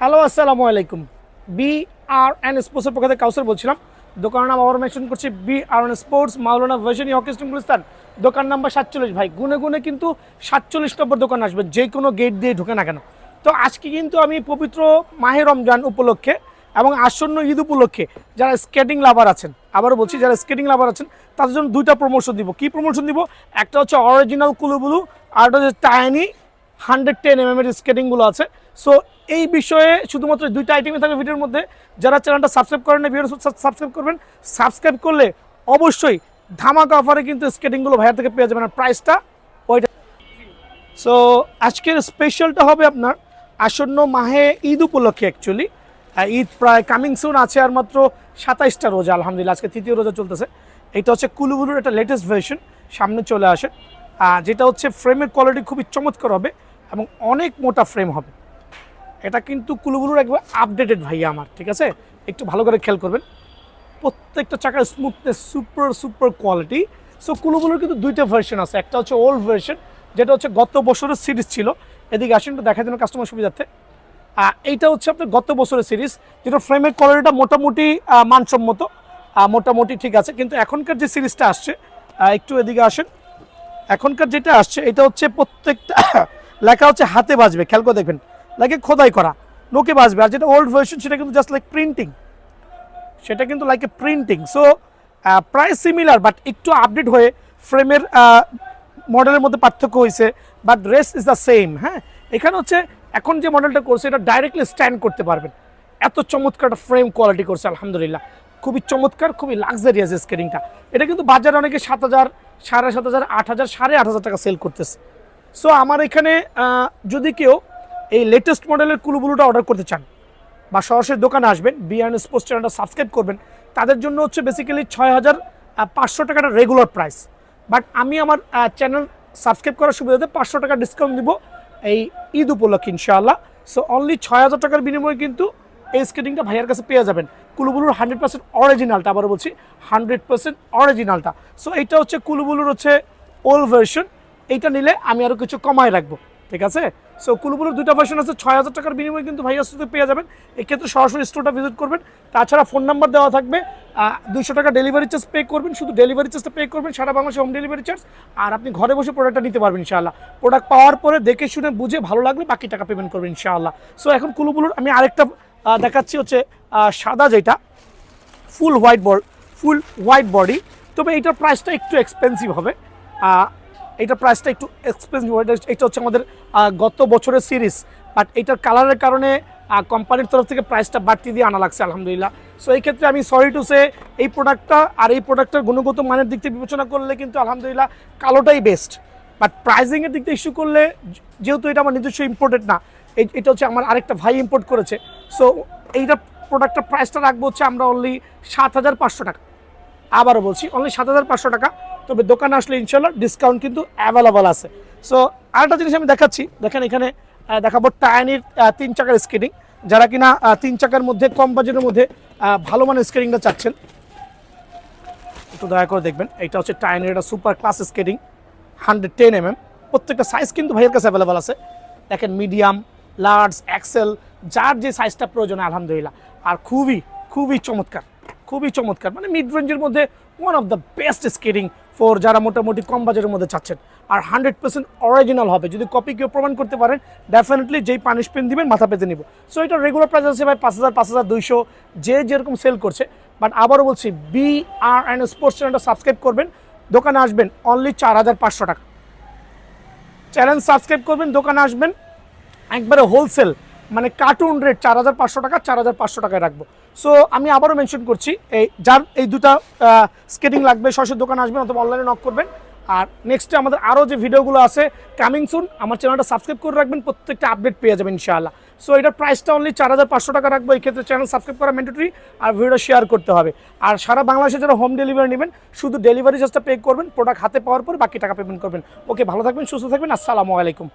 Hello, আসসালামু আলাইকুম। B R N স্পোর্টসের পক্ষ থেকে কাউসার বলছিলাম। দোকানের নাম আবার মেনশন করছি B R N sports Maulana Bhasani hockey stadium Gulistan দোকান নাম্বার সাতচল্লিশ। ভাই, গুনে গুনে কিন্তু সাতচল্লিশ নম্বর দোকান আসবে, যে কোনো গেট দিয়ে ঢুকে না কেন। তো আজকে কিন্তু আমি পবিত্র মাহে রমজান উপলক্ষে এবং আসন্ন ঈদ উপলক্ষে যারা স্কেটিং লাভার আছেন, আবারও বলছি, যারা স্কেটিং লাভার আছেন, তাদের জন্য দুইটা প্রমোশন দিব। কি প্রমোশন দিব? একটা হচ্ছে অরিজিনাল কুলুবুলু, আর একটা হচ্ছে tiny hundred ten M M এর স্কেটিংগুলো আছে। সো এই বিষয়ে শুধুমাত্র দুইটা আইটেমই থাকবে ভিডিওর মধ্যে। যারা চ্যানেলটা সাবস্ক্রাইব করেন না ভিডিও সাবস্ক্রাইব করবেন। সাবস্ক্রাইব করলে অবশ্যই ধামাকা অফারে কিন্তু স্কেটিংগুলো ভাইয়ার থেকে পেয়ে যাবেন। আর প্রাইসটা ওইটা সো আজকের স্পেশালটা হবে আপনার আসন্ন মাহে ঈদ উপলক্ষে অ্যাকচুয়ালি ঈদ প্রায় কামিং সুন আছে আর মাত্র সাতাইশটা রোজা, আলহামদুলিল্লাহ। আজকে তৃতীয় রোজা চলতেছে। এটা হচ্ছে কুলুবুলুর একটা লেটেস্ট ভার্সন সামনে চলে আসে। যেটা হচ্ছে ফ্রেমের কোয়ালিটি খুবই চমৎকার হবে এবং অনেক মোটা ফ্রেম হবে। এটা কিন্তু কুলুবুলুর একবার আপডেটেড ভাইয়া আমার, ঠিক আছে? একটু ভালো করে খেয়াল করবেন। প্রত্যেকটা চাকার smoothness super super quality so কুলুবুলুর কিন্তু দুইটা ভার্সন আছে। একটা হচ্ছে ওল্ড ভার্সন যেটা হচ্ছে গত বছরের সিরিজ ছিল। এদিকে আসেন দেখা যেন কাস্টমার সুবিধার্থে। এইটা হচ্ছে আপনার গত বছরের সিরিজ যেটা ফ্রেমের কোয়ালিটিটা মোটামুটি মানসম্মত। মোটামুটি ঠিক আছে। কিন্তু এখনকার যে সিরিজটা আসছে একটু এদিকে আসেন। এখনকার যেটা আসছে, এটা হচ্ছে প্রত্যেকটা, লেখা হচ্ছে হাতে বাজবে। খেয়াল করে দেখবেন। লাগে খোদাই করা। লোকে বাজবে আর যেটা ওল্ড ভার্সন সেটা কিন্তু জাস্ট লাইক প্রিন্টিং সেটা কিন্তু লাইক এ প্রিন্টিং সো প্রায় সিমিলার বাট একটু আপডেট হয়ে ফ্রেমের মডেলের মধ্যে পার্থক্য হয়েছে but rest is the same হ্যাঁ? এখানে হচ্ছে, এখন যে মডেলটা করছে, এটা ডাইরেক্টলি স্ট্যান্ড করতে পারবেন। এত চমৎকার একটা ফ্রেম কোয়ালিটি করছে, আলহামদুলিল্লাহ। খুবই চমৎকার, খুবই লাক্সারিয়াস স্কেটিংটা এটা কিন্তু বাজারে অনেকে সাত হাজার, সাড়ে সাত হাজার, আট হাজার, সাড়ে আট হাজার টাকা সেল করতেছে। সো আমার এখানে যদি কেউ এই লেটেস্ট মডেলের কুলুবুলুটা অর্ডার করতে চান, বা সরাসরি দোকানে আসবেন বিআন স্পোর্টস চ্যানেলটা সাবস্ক্রাইব করবেন। তাদের জন্য হচ্ছে বেসিক্যালি ছয় হাজার পাঁচশো টাকাটা রেগুলার প্রাইস বাট আমি আমার চ্যানেল সাবস্ক্রাইব করার সুবিধাতে পাঁচশো টাকা ডিসকাউন্ট দিব এই ঈদ উপলক্ষে, ইনশাআল্লাহ। সো অনলি ছয় হাজার টাকার বিনিময়ে কিন্তু এই স্কেটিংটা ভাইয়ার কাছে পেয়ে যাবেন। কুলুবুলুর হান্ড্রেড পার্সেন্ট অরিজিনালটা আবারও বলছি হান্ড্রেড পার্সেন্ট অরিজিনালটা সো এইটা হচ্ছে কুলুবুলুর হচ্ছে ওল্ড ভার্সন এইটা নিলে আমি আরও কিছু কমায় রাখব। ঠিক আছে? সো কুলুবুলুর দুইটা ভার্সন আছে, ছয় হাজার টাকার বিনিময়ে কিন্তু ভাইয়ার সাথে পেয়ে যাবেন। এক্ষেত্রে সরাসরি স্টোরটা ভিজিট করবেন। তাছাড়া ফোন নাম্বার দেওয়া থাকবে। দুশো টাকা ডেলিভারি চার্জ পে করবেন, শুধু ডেলিভারি চার্জটা পে করবেন, সারা বাংলাদেশে হোম ডেলিভারি চার্জ আর আপনি ঘরে বসে প্রোডাক্টটা নিতে পারবেন, ইনশাআল্লাহ। প্রোডাক্ট পাওয়ার পরে দেখে শুনে বুঝে ভালো লাগলে বাকি টাকা পেমেন্ট করবেন, ইনশাআল্লাহ। সো এখন কুলুবুলুর, আমি আরেকটা দেখাচ্ছি হচ্ছে সাদা যেটা full white body full white body তবে এইটার প্রাইসটা একটু এক্সপেন্সিভ হবে। আহ, এইটার প্রাইসটা একটু এক্সপেন্সিভ এটা- হচ্ছে আমাদের গত বছরের সিরিজ বাট এইটার কালারের কারণে কোম্পানির তরফ থেকে প্রাইসটা বাড়তি দিয়ে আনা লাগছে আলহামদুলিল্লাহ. সো এই ক্ষেত্রে আমি সরি টু সে এই প্রোডাক্টটা আর এই প্রোডাক্টের গুণগত মানের দিক থেকে বিবেচনা করলে কিন্তু আলহামদুলিল্লাহ কালোটাই বেস্ট বাট প্রাইজিংয়ের দিক থেকে ইস্যু করলে যেহেতু এটা আমার নিজস্ব ইম্পোর্টেড না এটা হচ্ছে আমার আরেকটা ভাই ইম্পোর্ট করেছে. সো এইটা প্রোডাক্টটার প্রাইসটা রাখব হচ্ছে আমরা অনলি সাত হাজার পাঁচশো টাকা। আবারও বলছি অনলি সাত হাজার পাঁচশো টাকা। তবে দোকানে আসলে ইনশাল্লাহ ডিসকাউন্ট কিন্তু অ্যাভেলেবল আছে। সো আরেকটা জিনিস আমি দেখাচ্ছি। দেখেন এখানে দেখাবো টায়ানির তিন চাকার স্কেটিং যারা কিনা তিন চাকার মধ্যে, কম বাজেটের মধ্যে ভালো মানের স্কেটিংটা চাচ্ছেন, একটু দয়া করে দেখবেন। এটা হচ্ছে টাইনের একটা super class skating hundred ten M M প্রত্যেকটা সাইজ কিন্তু ভাইয়ের কাছে অ্যাভেলেবেল আছে। দেখেন মিডিয়াম লার্জ এক্সেল যার যে সাইজটা প্রয়োজন, আলহামদুলিল্লাহ। আর খুবই খুবই চমৎকার খুবই চমৎকার। মানে মিড রেঞ্জের মধ্যে one of the best skating for যারা মোটামুটি কম বাজারের মধ্যে চাচ্ছেন। আর হান্ড্রেড পার্সেন্ট অরিজিনাল হবে। যদি কপি কেউ প্রমাণ করতে পারেন ডেফিনেটলি যেই পানিশমেন্ট দিবেন, মাথা পেতে নিব। সো এটা রেগুলার প্রাইস আছে ভাই পাঁচ হাজার পাঁচ হাজার দুইশো, যে যেরকম সেল করছে। বাট আবারও বলছি বি আর অ্যান্ড স্পোর্টস চ্যানেলটা সাবস্ক্রাইব করবেন। দোকানে আসবেন অনলি চার হাজার পাঁচশো টাকা। চ্যানেল সাবস্ক্রাইব করবেন, দোকানে আসবেন। একবারে হোলসেল মানে কার্টুন রেট চার হাজার পাঁচশো টাকা, চার হাজার পাঁচশো টাকায় রাখব। সো আমি আবারও মেনশন করছি, এই যার, এই দুটা স্কেটিং লাগবে সরাসরি দোকানে আসবেন অথবা অনলাইনে নক করবেন। আর নেক্সটে আমাদের আরও যে ভিডিওগুলো আছে কামিং সুন আমার চ্যানেলটা সাবস্ক্রাইব করে রাখবেন, প্রত্যেকটা আপডেট পেয়ে যাবেন ইনশাআল্লাহ। সো এটার প্রাইসটা অনলি চার হাজার পাঁচশো টাকা রাখব, এই ক্ষেত্রে চ্যানেল সাবস্ক্রাইব করা ম্যান্ডেটরি আর ভিডিও শেয়ার করতে হবে। আর সারা বাংলাদেশে যারা হোম ডেলিভারি নেবেন, শুধু ডেলিভারি চার্জটা পে করবেন প্রোডাক্ট হাতে পাওয়ার পর বাকি টাকা পেমেন্ট করবেন। ওকে ভালো থাকবেন, সুস্থ থাকবেন, আসসালামু আলাইকুম।